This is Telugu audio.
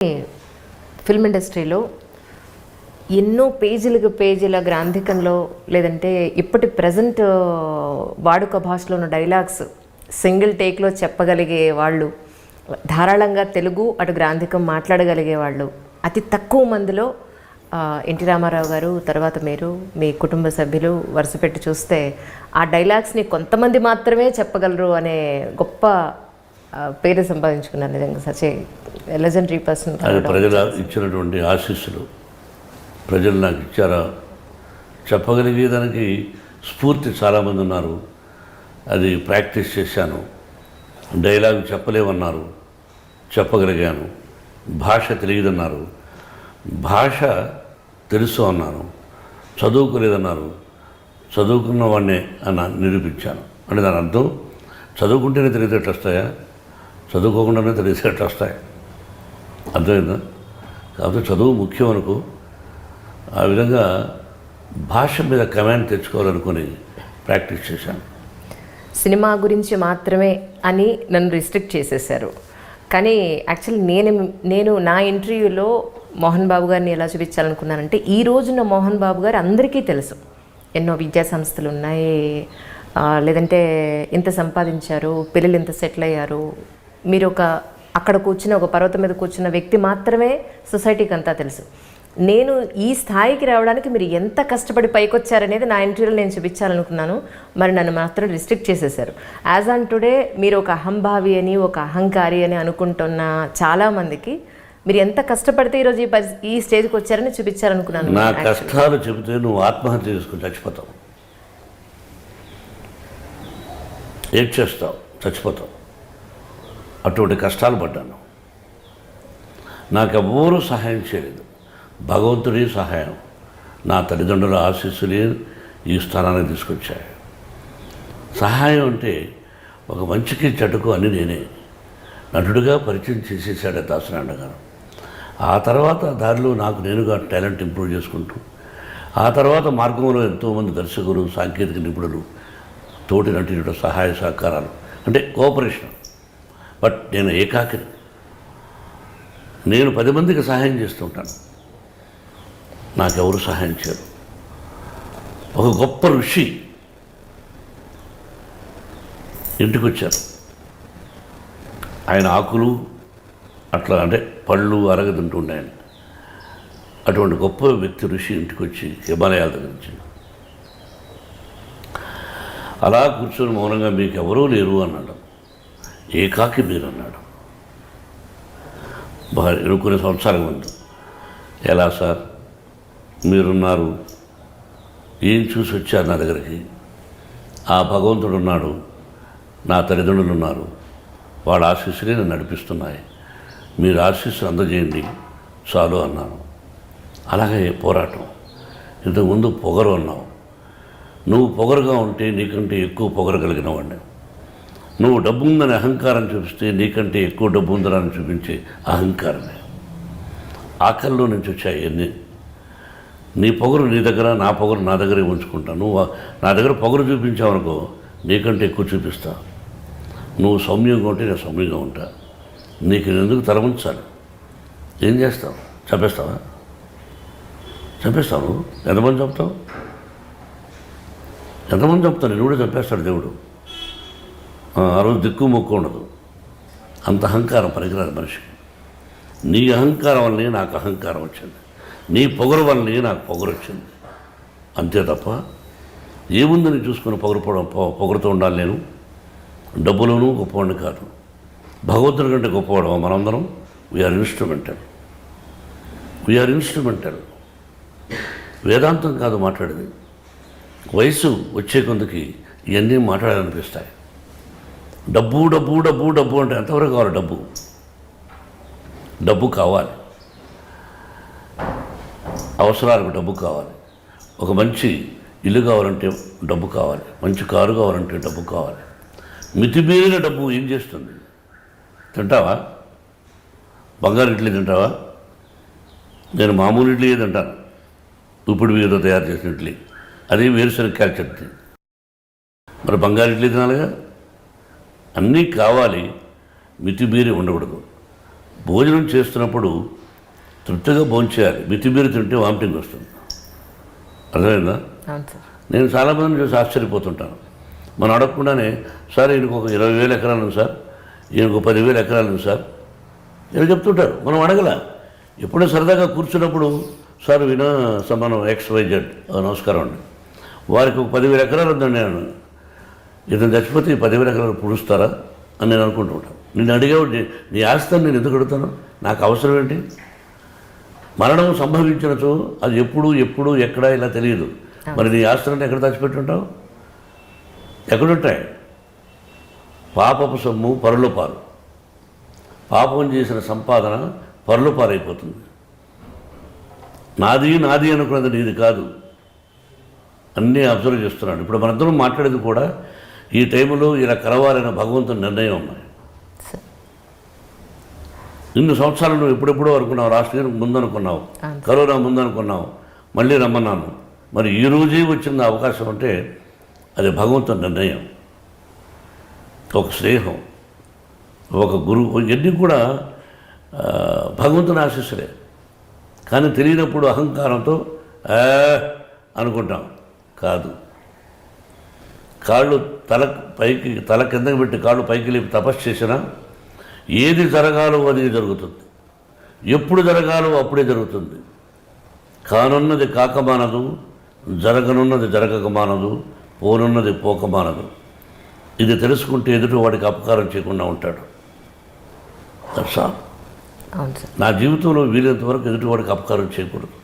ఫిల్మ్ ఇండస్ట్రీలో ఎన్నో పేజీలకు పేజీల గ్రాంధికంలో లేదంటే ఇప్పటి ప్రజెంట్ వాడుక భాషలో ఉన్న డైలాగ్స్ సింగిల్ టేక్లో చెప్పగలిగే వాళ్ళు ధారాళంగా తెలుగు అటు గ్రాంధికం మాట్లాడగలిగే వాళ్ళు అతి తక్కువ మందిలో ఎన్టీ రామారావు గారు తర్వాత మీరు మీ కుటుంబ సభ్యులు వరుస పెట్టి చూస్తే ఆ డైలాగ్స్ని కొంతమంది మాత్రమే చెప్పగలరు అనే గొప్ప పేరు సంపాదించుకున్నారు నిజంగా సచ్ లెజెండరీ పర్సన్ అది ప్రజల ఇచ్చినటువంటి ఆశీస్సులు. ప్రజలు నాకు ఇచ్చారా? చెప్పగలిగేదానికి స్ఫూర్తి చాలామంది ఉన్నారు. అది ప్రాక్టీస్ చేశాను. డైలాగ్ చెప్పలేమన్నారు. చెప్పగలిగాను. భాష తెలియదన్నారు. భాష తెలుసు అన్నాను చదువుకోలేదన్నారు. చదువుకున్న వాడినే అన్న నిరూపించాను. అంటే దాని అర్థం చదువుకుంటేనే తెలివితేటలు వస్తాయా? చదువుకోకుండానే తెలివితేటలు వస్తాయి. అర్థమైందా? కాబట్టి చదువు ముఖ్యం అనుకో. ఆ విధంగా భాష మీద కమాండ్ తెచ్చుకోవాలనుకుని ప్రాక్టీస్ చేశాను. సినిమా గురించి మాత్రమే అని నన్ను రిస్ట్రిక్ట్ చేసేసారు కానీ యాక్చువల్లీ నేను నేను నా ఇంటర్వ్యూలో మోహన్ బాబు గారిని ఎలా చూపించాలనుకున్నానంటే ఈ రోజున మోహన్ బాబు గారు అందరికీ తెలుసు. ఎన్నో విద్యా సంస్థలు ఉన్నాయి. లేదంటే ఇంత సంపాదించారు పిల్లలు ఇంత సెటిల్ అయ్యారు మీరు ఒక అక్కడ కూర్చున్న ఒక పర్వతం మీద కూర్చున్న వ్యక్తి మాత్రమే సొసైటీకి అంతా తెలుసు. నేను ఈ స్థాయికి రావడానికి మీరు ఎంత కష్టపడి పైకొచ్చారనేది నా ఇంటర్వ్యూలో నేను చూపించాలనుకున్నాను. మరి నన్ను మాత్రం రిస్ట్రిక్ట్ చేసేసారు యాజ్ ఆన్ టుడే మీరు ఒక అహంభావి అని ఒక అహంకారి అని అనుకుంటున్న చాలామందికి మీరు ఎంత కష్టపడితే ఈరోజు ఈ పరి- ఈ స్టేజ్కి వచ్చారని చూపించాలనుకున్నాను నా కష్టాలు చెబితే నువ్వు ఆత్మహత్య చేసుకుని చచ్చిపోతావు. ఏం చేస్తావు? చచ్చిపోతావు. అటువంటి కష్టాలు పడ్డాను. నాకు ఎవ్వరూ సహాయం చేయలేదు. భగవంతుడి సహాయం నా తల్లిదండ్రుల ఆశీస్సులే ఈ స్థానానికి తీసుకొచ్చాయి. సహాయం అంటే ఒక మంచికి చెడుకు అని నేనే నటుడిగా పరిచయం చేసేసాడు దాసనారాయణ గారు. ఆ తర్వాత దారిలో నాకు నేనుగా టాలెంట్ ఇంప్రూవ్ చేసుకుంటూ ఆ తర్వాత మార్గంలో ఎంతోమంది దర్శకులు సాంకేతిక నిపుణులు తోటి నటుడు సహాయ సహకారాలు అంటే కోఆపరేషన్. బట్ నేను ఏకాకిని. నేను పది మందికి సహాయం చేస్తుంటాను. నాకెవరు సహాయం చేయరు. ఒక గొప్ప ఋషి ఇంటికి వచ్చారు ఆయన ఆకులు అట్లా అంటే పళ్ళు అరగదుంటుండే ఆయన. అటువంటి గొప్ప వ్యక్తి ఋషి ఇంటికి వచ్చి హిమాలయాల దగ్గర నుంచి. అలా కూర్చొని మౌనంగా మీకు ఎవరూ లేరు అన్నాడు. ఏకాకి మీరు అన్నాడు భార్య ఎన్నుకునే సంవత్సరాల ఉంది. ఎలా సార్? మీరున్నారు. ఏం చూసి వచ్చారు నా దగ్గరికి? ఆ భగవంతుడు ఉన్నాడు. నా తల్లిదండ్రులు ఉన్నారు. వాళ్ళ ఆశీస్సులే నన్ను నడిపిస్తున్నాయి. మీరు ఆశీస్సులు అందజేయండి. చాలు అన్నాను. అలాగే పోరాటం. ఇంతకుముందు పొగరు అన్నావు. నువ్వు పొగరుగా ఉంటే నీకంటే ఎక్కువ పొగరు కలిగిన వాడిని నువ్వు డబ్బు ఉందని అహంకారం చూపిస్తే నీకంటే ఎక్కువ డబ్బు ఉందని చూపించే అహంకారమే. ఆకల్లో నుంచి వచ్చాయి అన్నీ. నీ పొగరు నీ దగ్గర నా పొగరు నా దగ్గరే ఉంచుకుంటా. నువ్వు నా దగ్గర పొగరు చూపించావనుకో నీకంటే ఎక్కువ చూపిస్తా. నువ్వు సౌమ్యంగా ఉంటే నేను సౌమ్యంగా ఉంటా. నీకు నేను ఎందుకు తల ఉంచాలి ఏం చేస్తావు? చంపేస్తావా? చంపేస్తావు ఎంతమంది చంపుతావు? ఎంతమంది చంపుతావు? నేను కూడా చంపేస్తాడు దేవుడు. ఆ రోజు దిక్కు మొక్కు ఉండదు. అంత అహంకారం పనికిరాదు మనిషికి. నీ అహంకారం వల్లనే నాకు అహంకారం వచ్చింది. నీ పొగరు వల్లనే నాకు పొగరు వచ్చింది. అంతే తప్ప ఏముందని చూసుకుని పొగరపడం పొ- పొగరుతో ఉండాలి నేను? డబ్బులోనూ గొప్పవాడిని కాదు. భగవంతుడి కంటే గొప్పవాడు మనందరం? వీఆర్ ఇన్స్ట్రుమెంటల్ వీఆర్ ఇన్స్ట్రుమెంటల్ వేదాంతం కాదు మాట్లాడేది. వయసు వచ్చే కొందుకి ఇవన్నీ మాట్లాడాలనిపిస్తాయి. డబ్బు డబ్బు డబ్బు డబ్బు అంటే ఎంతవరకు కావాలి డబ్బు? డబ్బు కావాలి. అవసరాలకు డబ్బు కావాలి. ఒక మంచి ఇల్లు కావాలంటే డబ్బు కావాలి. మంచి కారు కావాలంటే డబ్బు కావాలి. మితిమీరిన డబ్బు ఏం చేస్తుంది? తింటావా? బంగారు ఇడ్లీ తింటావా? నేను మామూలు ఇడ్లీ తింటాను. ఇప్పుడు ఏదో తయారు చేసిన ఇడ్లీ. అది వేరుశనగకాయ చట్నీ. మరి బంగారు ఇడ్లీ తినాలిగా? అన్నీ కావాలి మితిమీరి ఉండకూడదు. భోజనం చేస్తున్నప్పుడు తృప్తిగా భోంచేయాలి మితిమీరి తింటే వామిటింగ్ వస్తుంది. అర్థమైందా? నేను చాలామందిని చూసి ఆశ్చర్యపోతుంటాను. మనం అడగకుండానే సార్ ఈయనకు ఒక ఇరవై వేల ఎకరాలు ఉంది సార్. ఈయనకు ఒక పదివేల ఎకరాలు ఉంది సార్. ఇలా చెప్తుంటారు. మనం అడగల. ఎప్పుడో సరదాగా కూర్చున్నప్పుడు సార్ వినా సమానం ఎక్స్ వై జెడ్ నమస్కారం అండి. వారికి ఒక పదివేల ఎకరాలు ఉందండి నేను. ఇతను చచ్చిపోతే ఈ పదివేల ఎకరాలు పుడుస్తారా అని నేను అనుకుంటూ ఉంటాను. నేను అడిగేవాడు నీ- నీ ఆస్తిని నేను ఎందుకు అడుగుతాను? నాకు అవసరం ఏంటి? మరణం సంభవించినచో అది ఎప్పుడు ఎప్పుడు ఎక్కడ ఇలా తెలియదు. మరి నీ ఆస్తులను ఎక్కడ దాచిపెట్టుంటావు? ఎక్కడుంటాయి? పాపపు సొమ్ము పరుల పాలు. పాపం చేసిన సంపాదన పరుల పాలైపోతుంది. నాది నాది అనుకున్నది నీది కాదు. అన్నీ అబ్జర్వ్ చేస్తున్నాడు. ఇప్పుడు మనందరం మాట్లాడేది కూడా ఈ టైంలో ఇలా కలవాలన్న భగవంతుని నిర్ణయం ఉన్నాయి సార్ ఇన్ని సంవత్సరాలు నువ్వు ఎప్పుడెప్పుడో అనుకున్నావు రాష్ట్రం ముందు అనుకున్నావు అవును. కరోనా ముందు అనుకున్నావు మళ్ళీ రమ్మన్నాను. మరి ఈ రోజే వచ్చిన అవకాశం అంటే అది భగవంతుని నిర్ణయం. ఒక స్నేహం ఒక గురువు ఇవన్నీ కూడా భగవంతుని ఆశీస్సులే. కానీ తెలియనప్పుడు అహంకారంతో అనుకుంటాం. కాదు. కాళ్ళు తల పైకి తల కిందకి పెట్టి కాళ్ళు పైకి లేపి తపస్సు చేసినా ఏది జరగాలో అది జరుగుతుంది. ఎప్పుడు జరగాలో అప్పుడే జరుగుతుంది. కానున్నది కాకమానదు జరగనున్నది జరగకమానదు పోనున్నది పోకమానదు ఇది తెలుసుకుంటే ఎదుటి వాడికి అపకారం చేయకుండా ఉంటాడు. సార్. నా జీవితంలో వీలైనంత వరకు ఎదుటి వాడికి అపకారం చేయకూడదు.